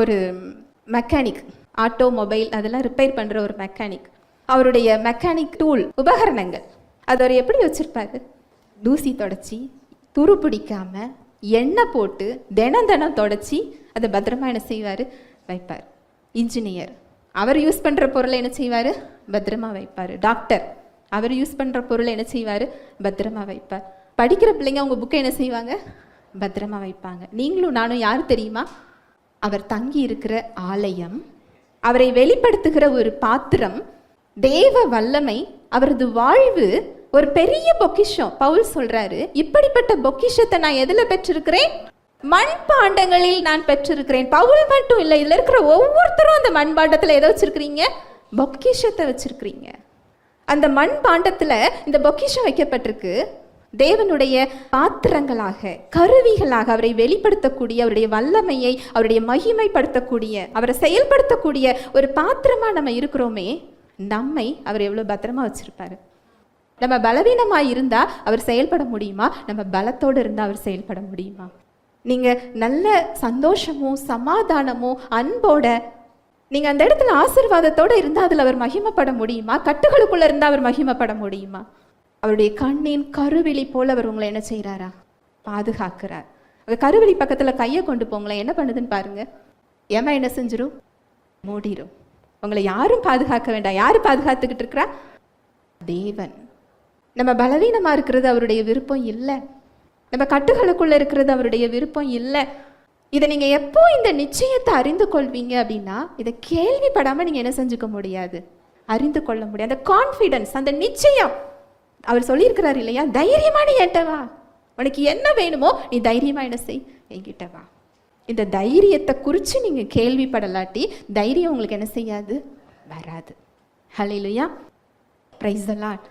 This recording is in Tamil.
ஒரு மெக்கானிக் ஆட்டோமொபைல் அதெல்லாம் ரிப்பேர் பண்ணுற ஒரு மெக்கானிக் அவருடைய மெக்கானிக் டூல் உபகரணங்கள். அது அவர் எப்படி வச்சுருப்பாரு? தூசி தொடச்சி துரு பிடிக்காமல் எண்ணெய் போட்டு தினம் தினம் தொடச்சி அதை பத்திரமா என்ன செய்வார்? வைப்பார். இன்ஜினியர் அவர் யூஸ் பண்ணுற பொருளை என்ன செய்வார்? பத்திரமா வைப்பார். டாக்டர் அவர் யூஸ் பண்ணுற பொருளை என்ன செய்வார்? பத்திரமா வைப்பார். படிக்கிற பிள்ளைங்க அவங்க புக்கை என்ன செய்வாங்க? பத்திரமா வைப்பாங்க. நீங்களும் நானும் யார் தெரியுமா? அவர் தங்கி இருக்கிற ஆலயம் அவரை வெளிப்படுத்துகிற ஒரு பாத்திரம் தேவ வல்லமை அவரது வாழ்வு ஒரு பெரிய பொக்கிஷம். பவுல் சொல்றாரு இப்படிப்பட்ட பொக்கிஷத்தை நான் எதுல பெற்றிருக்கிறேன்? மண்பாண்டங்களில் நான் பெற்றிருக்கிறேன். பவுல் மட்டும் இல்லை இதுல இருக்கிற ஒவ்வொருத்தரும் அந்த மண்பாண்டத்துல எதை வச்சிருக்கிறீங்க? பொக்கிஷத்தை வச்சிருக்கிறீங்க. அந்த மண்பாண்டத்துல இந்த பொக்கிஷம் வைக்கப்பட்டிருக்கு. தேவனுடைய பாத்திரங்களாக கருவிகளாக அவரை வெளிப்படுத்தக்கூடிய அவருடைய வல்லமையை அவருடைய மகிமைப்படுத்தக்கூடிய அவரை செயல்படுத்தக்கூடிய ஒரு பாத்திரமாக நம்ம இருக்கிறோமே நம்மை அவர் எவ்வளோ பத்திரமா வச்சுருப்பாரு? நம்ம பலவீனமாக இருந்தால் அவர் செயல்பட முடியுமா? நம்ம பலத்தோடு இருந்தால் அவர் செயல்பட முடியுமா? நீங்கள் நல்ல சந்தோஷமும் சமாதானமும் அன்போட நீங்கள் அந்த இடத்துல ஆசீர்வாதத்தோட இருந்தால் அதில் அவர் மகிமைப்பட முடியுமா? கட்டுகளுக்குள்ளே இருந்தால் அவர் மகிமைப்பட முடியுமா? அவருடைய கண்ணின் கருவிழி போல் அவர் உங்களை என்ன செய்கிறாரா? பாதுகாக்கிறார். அந்த கருவிழி பக்கத்தில் கையை கொண்டு போங்களேன். என்ன பண்ணுதுன்னு பாருங்க. ஏமா என்ன செஞ்சிடும் மூடிடும் உங்களை யாரும் பாதுகாக்க வேண்டாம். யார் பாதுகாத்துக்கிட்டு இருக்கிறா? தேவன். நம்ம பலவீனமாக இருக்கிறது அவருடைய விருப்பம் இல்லை. நம்ம கட்டுகளுக்குள்ளே இருக்கிறது அவருடைய விருப்பம் இல்லை. இதை நீங்கள் எப்போ இந்த நிச்சயத்தை அறிந்து கொள்வீங்க அப்படின்னா இதை கேள்விப்படாமல் நீங்கள் என்ன செஞ்சுக்க முடியாது? அறிந்து கொள்ள முடியாது. அந்த கான்ஃபிடன்ஸ் அந்த நிச்சயம் அவர் சொல்லியிருக்கிறார் இல்லையா? தைரியமா நீ என்கிட்ட வா. உனக்கு என்ன வேணுமோ நீ தைரியமா என்ன செய். என்கிட்ட வா. இந்த தைரியத்தை குறித்து நீங்கள் கேள்விப்படலாட்டி தைரியம் உங்களுக்கு என்ன செய்யாது? வராது. ஹலோ இல்லையா ப்ரைஸ் லார்ட்